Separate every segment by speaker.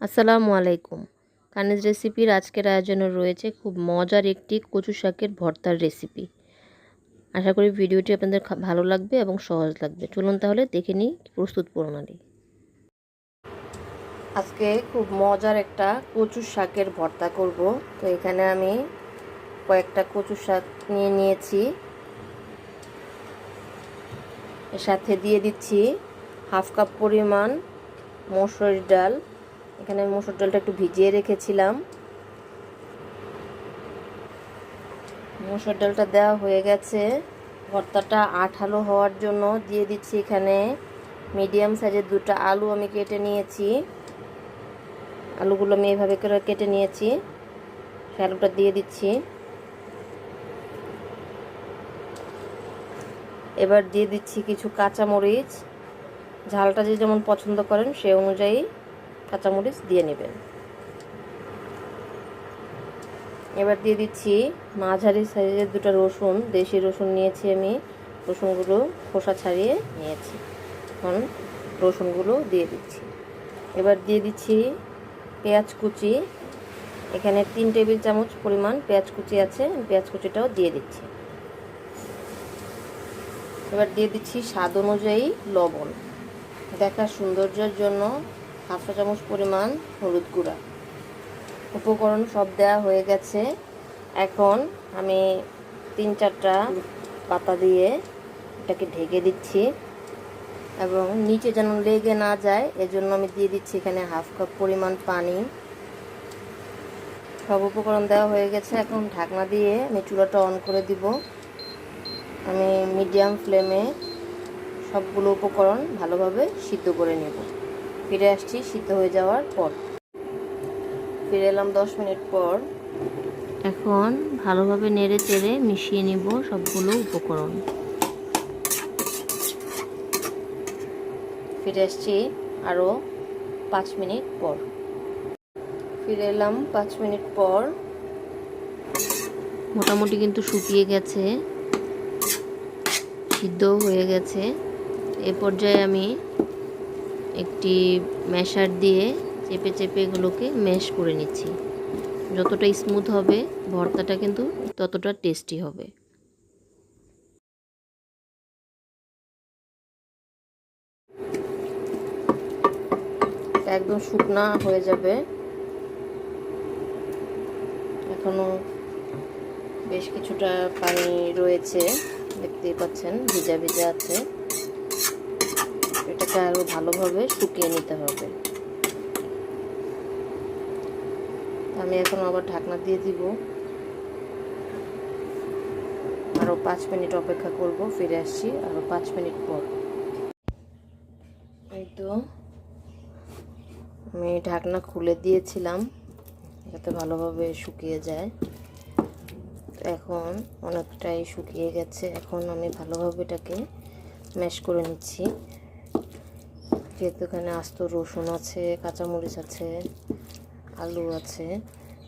Speaker 1: আসসালামু আলাইকুম। কানিজ রেসিপির আজকের আয়োজনে রয়েছে খুব মজার একটি কচু শাকের ভর্তার রেসিপি। আশা করি ভিডিওটি আপনাদের ভালো লাগবে এবং সহজ লাগবে। চলুন তাহলে দেখে নিই প্রস্তুত প্রণালী। আজকে খুব মজার একটা কচু শাকের ভর্তা করব। তো এখানে আমি কয়েকটা কচু শাক নিয়ে নিয়েছি। সাথে দিয়ে দিচ্ছি হাফ কাপ পরিমাণ মসুরির ডাল। এখানে আমি মসুর ডালটা একটু ভিজিয়ে রেখেছিলাম। মসুর ডালটা দেওয়া হয়ে গেছে। ভর্তাটা আঠালো হওয়ার জন্য দিয়ে দিচ্ছি এখানে মিডিয়াম সাইজের দুটো আলু আমি কেটে নিয়েছি। আলুগুলো আমি এইভাবে করে কেটে নিয়েছি। সে আলুটা দিয়ে দিচ্ছি। এবার দিয়ে দিচ্ছি কিছু কাঁচামরিচ। ঝালটা যে যেমন পছন্দ করেন সে অনুযায়ী কাঁচামরিচ দিয়ে নেবেন। এবার দিয়ে দিচ্ছি মাঝারি সাইজের দুটো রসুন, দেশি রসুন নিয়েছি আমি। রসুনগুলো খোসা ছাড়িয়ে নিয়েছি। এখন রসুনগুলো দিয়ে দিচ্ছি। এবার দিয়ে দিচ্ছি পেঁয়াজ কুচি। এখানে তিন টেবিল চামচ পরিমাণ পেঁয়াজ কুচি আছে পেঁয়াজ কুচিটাও দিয়ে দিচ্ছি। এবার দিয়ে দিচ্ছি স্বাদ অনুযায়ী লবণ। দেখার সৌন্দর্যের জন্য হাফ চামচ পরিমাণ হলুদ গুঁড়া। উপকরণ সব দেওয়া হয়ে গেছে। এখন আমি তিন চারটা পাতা দিয়ে এটাকে ঢেকে দিচ্ছি এবং নিচে যেন লেগে না যায়, এজন্য আমি দিয়ে দিচ্ছি এখানে হাফ কাপ পরিমাণ পানি। সব উপকরণ দেওয়া হয়ে গেছে। এখন ঢাকনা দিয়ে আমি চুলাটা অন করে দিব। আমি মিডিয়াম ফ্লেমে সবগুলো উপকরণ ভালোভাবে সিদ্ধ করে নেব। ফিরে আসছি সিদ্ধ হয়ে যাওয়ার পর। ফিরে এলাম দশ মিনিট পর। এখন ভালোভাবে নেড়ে চেড়ে মিশিয়ে নিব সবগুলো উপকরণ। ফিরে আসছি আরও পাঁচ মিনিট পর। ফিরে এলাম পাঁচ মিনিট পর। মোটামুটি কিন্তু শুকিয়ে গেছে, সিদ্ধও হয়ে গেছে। এ পর্যায়ে আমি একটি ম্যাশার দিয়ে চেপে চেপে এগুলোকে ম্যাশ করে নিচ্ছি। যতটা স্মুথ হবে, ভর্তাটা কিন্তু ততটা টেস্টি হবে। একদম শুকনা হয়ে যাবে। এখনও বেশ কিছুটা পানি রয়েছে, দেখতেই পাচ্ছেন, ভিজা ভিজা আছে। এটাকে আরও ভালোভাবে শুকিয়ে নিতে হবে। আমি এখন আবার ঢাকনা দিয়ে দিব। আরও পাঁচ মিনিট অপেক্ষা করব, ফিরে আসছি আরও পাঁচ মিনিট পর। এই তো, আমি ঢাকনা খুলে দিয়েছিলাম যাতে ভালোভাবে শুকিয়ে যায়। এখন অনেকটাই শুকিয়ে গেছে, এখন আমি ভালোভাবে এটাকে ম্যাশ করে নিচ্ছি। যেহেতু এখানে আস্ত রসুন আছে, কাঁচামরিচ আছে, আলু আছে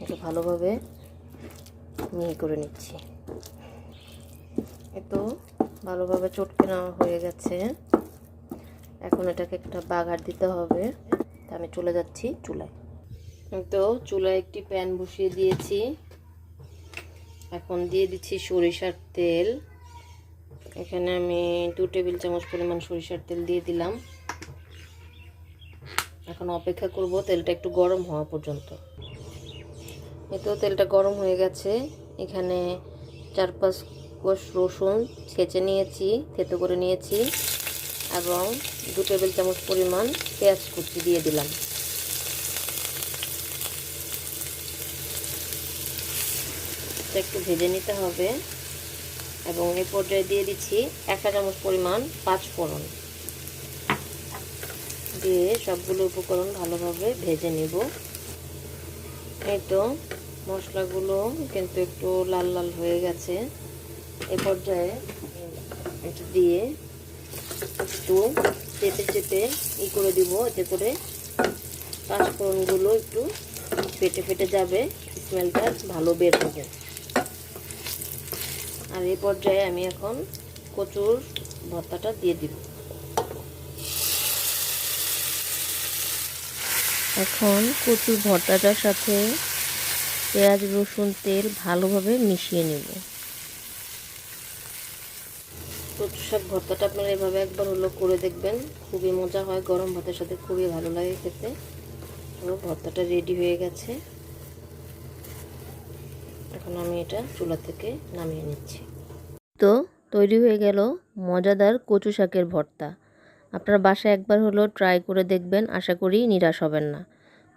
Speaker 1: একটু ভালোভাবে মিহি করে নিচ্ছি। এতো ভালোভাবে চটকে নেওয়া হয়ে গেছে। এখন এটাকে একটা বাগার দিতে হবে। তা আমি চলে যাচ্ছি চুলায়। তো চুলায় একটি প্যান বসিয়ে দিয়েছি। এখন দিয়ে দিচ্ছি সরিষার তেল। এখানে আমি দু টেবিল চামচ পরিমাণ সরিষার তেল দিয়ে দিলাম। এখন অপেক্ষা করব তেলটা একটু গরম হওয়া পর্যন্ত। এতেও তেলটা গরম হয়ে গেছে। এখানে চার পাঁচ কোষ রসুন ছেঁচে নিয়েছি, থেতো করে নিয়েছি এবং দু টেবিল চামচ পরিমাণ পেঁয়াজ কুচি দিয়ে দিলাম। একটু ভেজে নিতে হবে এবং এই পর্যায়ে দিয়ে দিচ্ছি একটা চামচ পরিমাণ পাঁচ ফোড়ন দিয়ে সবগুলো উপকরণ ভালোভাবে ভেজে নেব। এই তো মশলাগুলো কিন্তু একটু লাল লাল হয়ে গেছে। এ পর্যায়ে এটা দিয়ে একটু চেপে চেপে ই করে দিব, এতে করে পাঁচফোড়নগুলো একটু ফেটে ফেটে যাবে, স্মেলটা ভালো বের হবে। আর এই পর্যায়ে আমি এখন কচুর ভর্তাটা দিয়ে দিব। এখন কচুর ভর্তাটার সাথে পেঁয়াজ, রসুন, তেল ভালোভাবে মিশিয়ে নেব। কচু শাক ভর্তাটা আপনারা এভাবে একবার হলো করে দেখবেন। খুবই মজা হয়, গরম ভাতের সাথে খুবই ভালো লাগে খেতে। তো ভর্তাটা রেডি হয়ে গেছে। এখন আমি এটা চুলা থেকে নামিয়ে নিচ্ছি। তো তৈরি হয়ে গেল মজাদার কচু শাকের ভর্তা। আপনারা বাসায় একবার হলো ট্রাই করে দেখবেন, আশা করি নিরাশ হবেন না।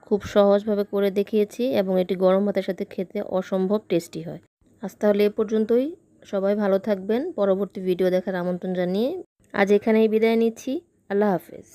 Speaker 1: খুব সহজভাবে করে দেখিয়েছি এবং এটি গরম ভাতের সাথে খেতে অসম্ভব টেস্টি হয়। আজ তাহলে এ পর্যন্তই। সবাই ভালো থাকবেন। পরবর্তী ভিডিও দেখার আমন্ত্রণ জানিয়ে আজ এখানেই বিদায় নিচ্ছি। আল্লাহ হাফেজ।